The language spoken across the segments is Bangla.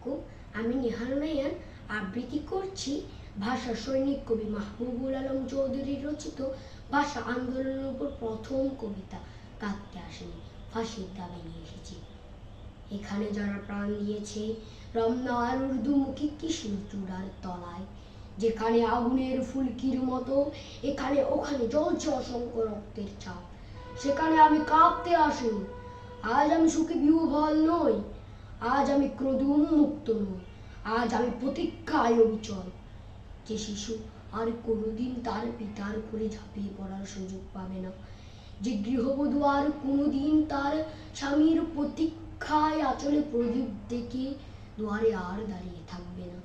আলাইকুম আমি নিহাল নায়ান আবৃত্তি করছি ভাষা সৈনিক কবি মাহবুবুল আলম চৌধুরীর রচিত ভাষা আন্দোলনের উপর প্রথম কবিতা কাঁদতে আসেনি, ফাঁসির দাবি নিয়ে এসেছি। এখানে যারা প্রাণ দিয়েছে, রমনা আর উর্দুমুখী কৃষ্ণচূড়ার তলায়, যেখানে আগুনের ফুলকির মতো, এখানে ওখানে জ্বলছে অসংখ্য রক্তের চাপ, সেখানে আমি কাঁপতে আসিনি। আজ আমি সুখী বিহ্বল নই আজ আমি ক্রোধ উন্মুক্ত নই, আজ আমি প্রতীক্ষায় অবিচল। যে শিশু আর কোনোদিন তার পিতার করে ঝাঁপিয়ে পড়ার সুযোগ পাবে না। যে গৃহবধূ আর কোনোদিন তার স্বামীর প্রতীক্ষায় আচলে প্রদীপ দেখে দুয়ারে আর দাঁড়িয়ে থাকবে না।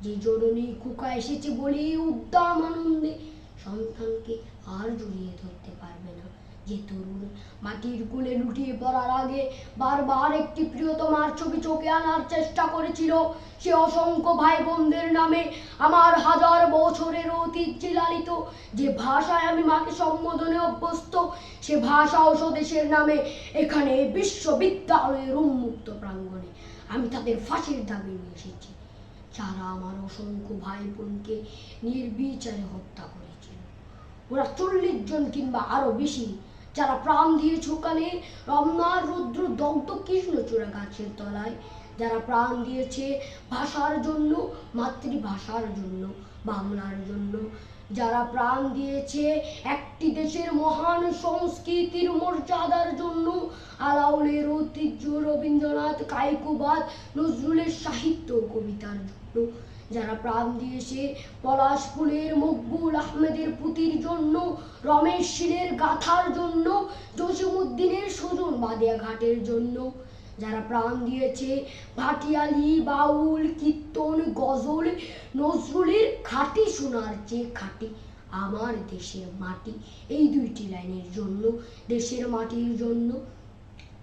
যে জননী কুকা এসেছে বলেই উদ্দাম আনন্দে সন্তানকে আর জড়িয়ে ধরতে পারবে না। যে তরুণ মাটির কোলে লুটিয়ে পড়ার আগে বারবার একটি প্রিয়তমার ছবি চোখে আনার চেষ্টা করেছিল সে অসংখ্য ভাই বোনদের নামে আমার হাজার বছরের অতীত লালিত যে ভাষায় আমি মাকে সম্বোধনে অভ্যস্ত, সে ভাষা ও স্বদেশের নামে এখানে বিশ্ববিদ্যালয়ের উন্মুক্ত প্রাঙ্গণে আমি তাদের ফাঁসির দাবি নিয়ে এসেছি। যারা আমার অসংখ্য ভাই বোনকে নির্বিচারে হত্যা করেছিল। ওরা চল্লিশ জন কিংবা আরও বেশি যারা প্রাণ দিয়েছে ওখানে রমনার রুদ্র দগ্ধ কৃষ্ণচূড়া গাছের তলায়, যারা প্রাণ দিয়েছে ভাষার জন্য, মাতৃভাষার জন্য, বাংলার জন্য, যারা প্রাণ দিয়েছে একটি দেশের মহান সংস্কৃতির মর্যাদার জন্য, আলাউলের ঐতিহ্য, রবীন্দ্রনাথ, কায়কুবাদ, নজরুলের সাহিত্য কবিতার জন্য, যারা প্রাণ দিয়েছে পলাশ ফুলের মকবুল আহমেদের পুতির জন্য রমেশ শীলের গাথার জন্য জসিমুদ্দিনের সুজন বাদিয়া ঘাটের জন্য। যারা প্রাণ দিয়েছে, ভাটিয়ালি, বাউল, কীর্তন, গজল, নজরুলের খাঁটি সোনার চেয়ে খাঁটি আমার দেশের মাটি। এই দুইটি লাইনের জন্য, দেশের মাটির জন্য।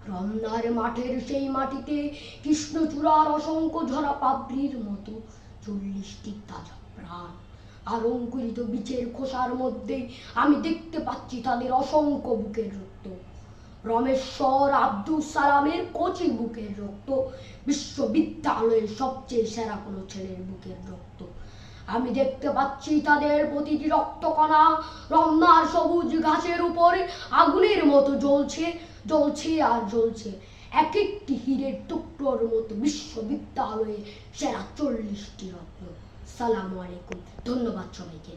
রমনার মাঠের সেই মাটিতে কৃষ্ণচূড়ার অসংখ্য ঝরা পাপড়ির মতো চল্লিশটি তাজা প্রাণ। আর অঙ্কুরিত বীজের খোসার মধ্যে আমি দেখতে পাচ্ছি তাদের অসংখ্য বুকের রক্ত। রমেশ্বর আব্দুল সালামের কচি বুকের রক্ত, বিশ্ববিদ্যালয়ের সবচেয়ে সেরা কোনো ছেলের বুকের রক্ত। আমি দেখতে পাচ্ছি তাদের প্রতিটি রক্তকণা, রমনার সবুজ ঘাসের উপরে আগুনের মতো জ্বলছে জ্বলছে আর জ্বলছে। এক একটি হীরের টুকরোর মতো বিশ্ববিদ্যালয়ে সেরা চল্লিশটি রত্ন সালাম আলাইকুম। ধন্যবাদ সবাইকে।